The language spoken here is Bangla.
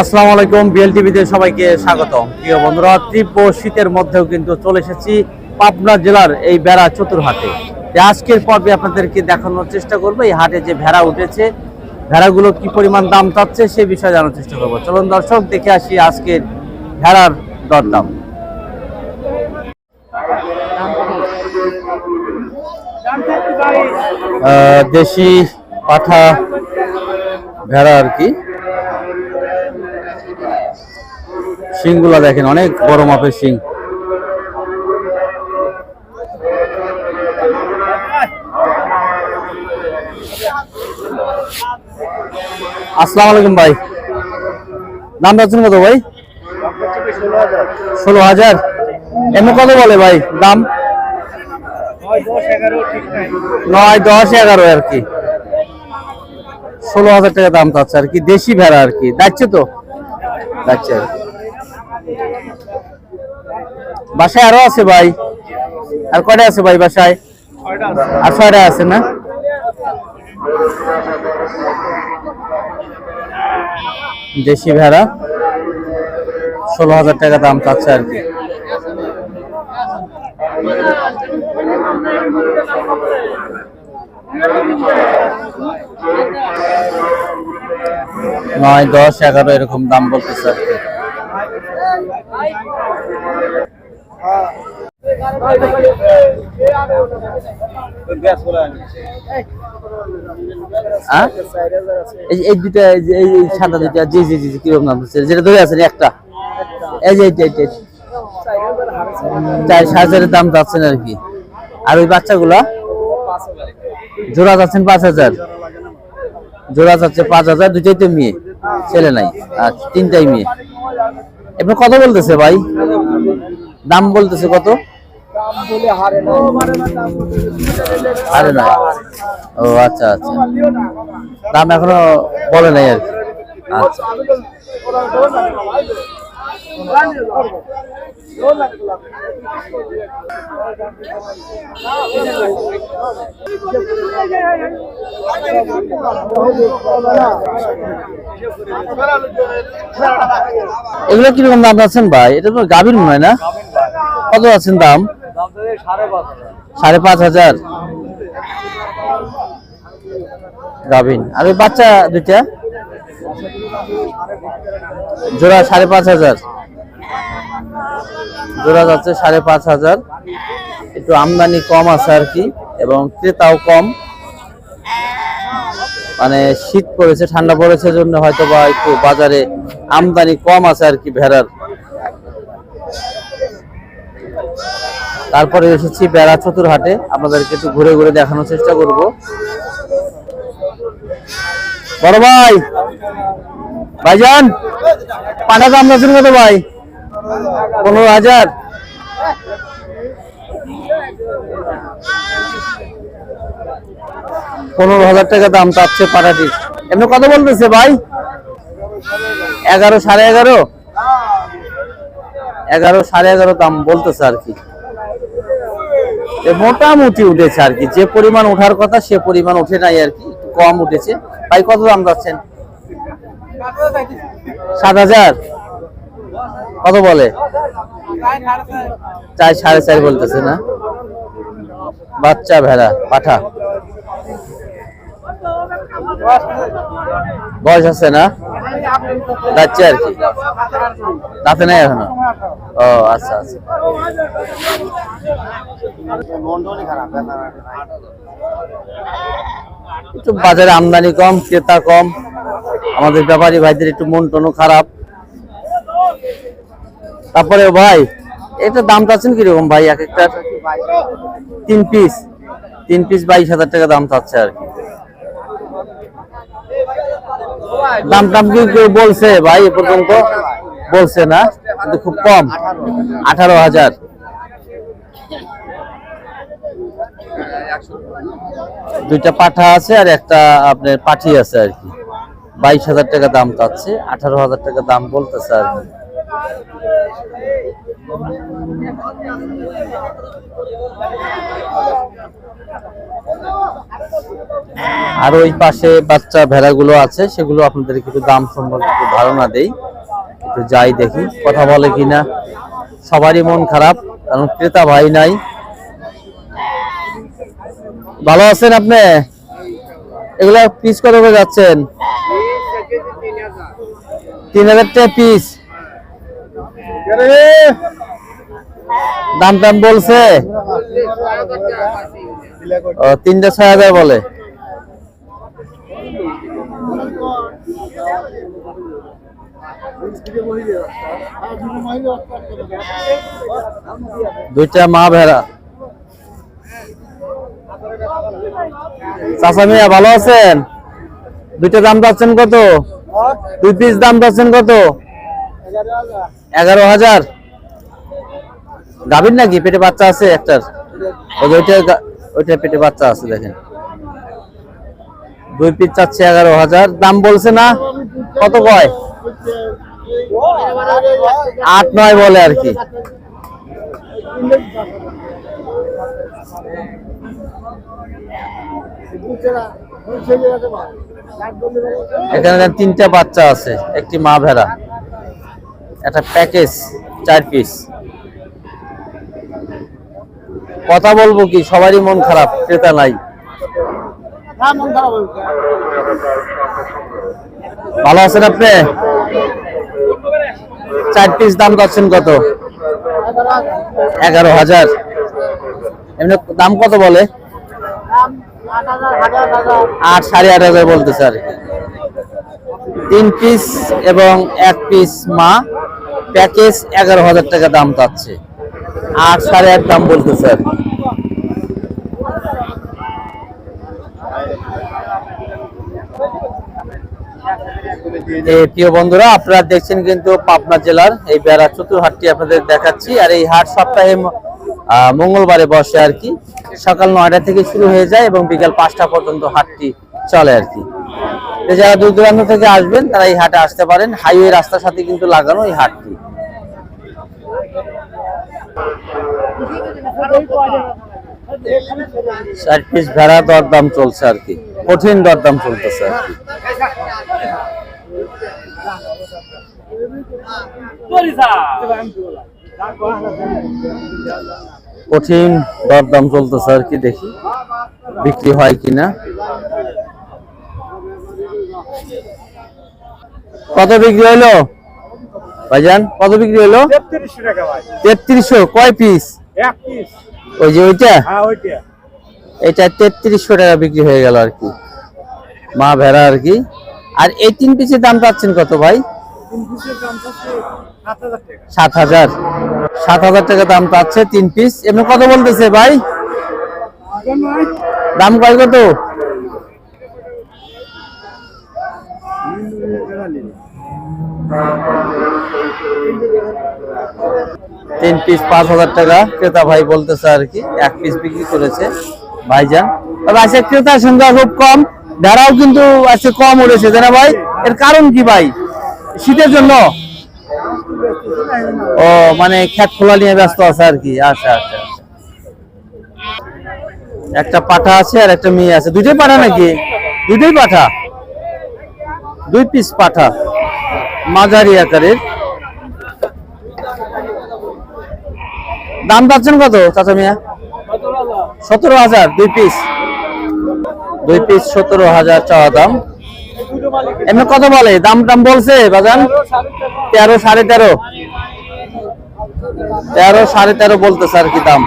আসসালামু আলাইকুম, বিএল টিভিতে সবাইকে স্বাগত প্রিয় বন্ধুরা, তীব্র শীতের মধ্যেও কিন্তু চলে এসেছি পাবনা জেলার এই বেড়া চতুরহাটে। আজকের পর্বে আপনাদেরকে দেখানোর চেষ্টা করব, এই হাটে যে ভেড়া উঠেছে, ভেড়াগুলো কি পরিমাণ দাম চাচ্ছে সে বিষয়ে জানার চেষ্টা করব। চলুন দর্শক, দেখে আসি আজকের ভেড়ার দরদাম। দেশি পাঠা ভেড়া আর কি। শিংগুলো দেখেন, অনেক বড় মাপের শিং আসসালামু আলাইকুম ভাই। দাম যাচ্ছেন কত ভাই? ষোলো হাজার। এমনি কত বলে ভাই? দাম? নয়, দশ, এগারো আর কি। ষোলো হাজার টাকা দাম চাচ্ছে আর কি। দেশি ভেড়া আর কি। যাচ্ছে তো? যাচ্ছে আর কি। বাসায় আরও আছে ভাই। আর কয়টা আছে ভাই বাসায়? আর ছয়টা আছে না? দেশি ভেড়া। ষোলো হাজার টাকা দাম চাচ্ছে আর কি। নয়, দশ, এগারো এরকম দাম বলতেছে আর কি? এই দুটা দাম দিচ্ছে যেটা যাচ্ছেন আর কি। আর ওই বাচ্চাগুলা? জোড়া যাচ্ছেন পাঁচ হাজার। জোড়া যাচ্ছে পাঁচ হাজার দুটাই তো মেয়ে। ছেলে নাই। আচ্ছা তিনটাই মেয়ে। এবার কত বলতেছে ভাই? দাম বলতেছে কত? আরে না। ও আচ্ছা আচ্ছা। দাম এখনও বলে নাই আর কি। আচ্ছা। এগুলো কীরকম দাম আছেন ভাই? এটা তো গাভীর মনে হয় না? কত আছেন দাম? সাড়ে পাঁচ হাজার। গাভিন আর বাচ্চা দুইটা? জোড়া সাড়ে পাঁচ হাজার। জোড়া যাচ্ছে সাড়ে পাঁচ হাজার। একটু আমদানি কম আছে আর কি, এবং ক্রেতাও কম। মানে শীত পড়েছে, ঠান্ডা পড়েছে জন্য হয়তো বা একটু বাজারে আমদানি কম আছে আর কি ভেড়ার। তারপরে এসেছি বেড়া চতুরহাটে, আপনাদেরকে একটু ঘুরে ঘুরে দেখানোর চেষ্টা করব। বড় ভাই, ভাইজান দাম যাচ্ছেন কত ভাই। পনেরো হাজার? পনেরো হাজার টাকা দাম চাচ্ছে পাটাটির এমনি কত বলতেছে ভাই? এগারো সাড়ে এগারো? এগারো সাড়ে এগারো দাম বলতেছে আর কি। মোটামুটি উঠেছে আর কি। যে পরিমাণ ওঠার কথা সে পরিমাণ উঠে নাই আর কি। কম উঠেছে। ভাই কত দাম যাচ্ছেন সাত হাজার? কত বলে? চার সাড়ে চার বলতেছে না। বাচ্চা ভেড়া, পাঠা। বয়স আছে না? যাচ্ছে আর কি। দাঁতে নাই এখনও? ও আচ্ছা আচ্ছা। একটু বাজারে আমদানি কম, ক্রেতা কম। আমাদের ব্যাপারী ভাইদের একটু মন টনও খারাপ। তারপরে ভাই এটা দাম চাচ্ছেন কীরকম ভাই? এক একটা তিন পিস তিন পিস বাইশ হাজার টাকা দাম চাচ্ছে আর কি। দাম টাম কি বলছে ভাই এ পর্যন্ত? বলছে না, কিন্তু খুব কম, আঠারো হাজার। দুইটা পাঠা আছে আর একটা আপনার পাঠি আছে আর কি। বাইশ হাজার টাকা দাম চাচ্ছে, আঠারো হাজার টাকা দাম বলতেছে আর কি। আর ওই পাশে বাচ্চা ভেড়াগুলো আছে, সেগুলো আপনাদের একটু দাম সম্পর্কে ধারণা দেই, একটু যাই দেখি, কথা বলে কিনা। সবারই মন খারাপ, কারণ ক্রেতা ভাই নাই। ভালো আছেন আপনি? এগুলা পিস কত করে যাচ্ছেন? তিন হাজার। টাকা পিস দাম দাম বলছে? ও, তিনটা ছয় হাজার বলে। দুইটা মা ভেড়া। চাচা মিয়া, ভালো আছেন? দুইটা দাম পাচ্ছেন কত? দুই পিস দাম পাচ্ছেন কত? এগারো হাজার। গাভীর নাকি? পেটে বাচ্চা আছে একটার। ওই ওইটা ওইটা পেটে বাচ্চা আছে, দেখেন। দুই পিস চাচ্ছে এগারো হাজার। দাম বলছে না? কত কয়? আট, নয় বলে আর কি। এখানে তিনটা বাচ্চা আছে, একটি মা ভেড়া। একটা প্যাকেজ চার পিস কথা বলব কি? সবারই মন খারাপ ক্রেতা নাই। ভালো আছেন আপনি? চার পিস দাম করছেন কত? এগারো হাজার। এমনি দাম কত বলে? আট সাড়ে আট হাজার। বলতে কি। তিন পিস এবং এক পিস মা। প্যাকেজ এগারো হাজার টাকা দাম চাচ্ছে। আট সাড়ে আট দাম বলতেছে আর প্রিয় বন্ধুরা, আপনারা দেখছেন কিন্তু পাবনা জেলার এই বেড়া চতুর্হাটটি আপনাদের দেখাচ্ছি। আর এই হাট সপ্তাহে মঙ্গলবারে বসে আর কি। সকাল নয়টা থেকে শুরু হয়ে যায় এবং বিকাল পাঁচটা পর্যন্ত হাটটি চলে আর কি। যারা দূর দূরান্ত থেকে আসবেন, তারা এই হাটে আসতে পারেন। হাইওয়ে রাস্তার সাথে কিন্তু লাগানো এই হাটটি। পিস ভেড়া দরদাম চলছে আর কি। কঠিন দরদাম চলতেছে আর কি। কঠিন দরদাম চলতেছে আর কি দেখি। বিক্রি হয় কিনা। কত বিক্রি হইল ভাইজান কত বিক্রি হইল তেত্রিশশো কয় পিস ওই যে ওইটা? হ্যাঁ এটা তেত্রিশশো টাকা বিক্রি হয়ে গেল আর কি। মা ভেড়া আর কি। আর এই তিন পিসের দাম পাচ্ছেন কত ভাই? সাত হাজার সাত হাজার। টাকা দাম পাচ্ছে তিন পিস এমনি কত বলতেছে ভাই। দাম কয় কত? তিন পিস পাঁচ হাজার টাকা ক্রেতা ভাই বলতেছে আর কি, এক পিস বিক্রি করেছে ভাইজান। তবে আজকে ক্রেতার সংখ্যা খুব কম ভেড়াও কিন্তু আজকে কম উঠেছে। তাই না ভাই, এর কারণ কি ভাই? শীতের জন্য? ও মানে খেত খোলা নিয়ে ব্যস্ত আছে আর কি। আচ্ছা আচ্ছা আচ্ছা। একটা পাঠা আছে আর একটা মেয়ে আছে। দুইটাই পাঠা নাকি? দুইটাই পাঠা? দুই পিস পাঠা। মাঝারি আকারের। দাম পাচ্ছেন কত, চাচা মিয়া? সতেরো হাজার, দুই পিস দুই পিস সতেরো হাজার চাওয়া দাম। এমনি কত বলে? দাম দাম বলছে, বাজান? তেরো সাড়ে তেরো। তেরো সাড়ে তেরো বলতেছে আর কি দাম।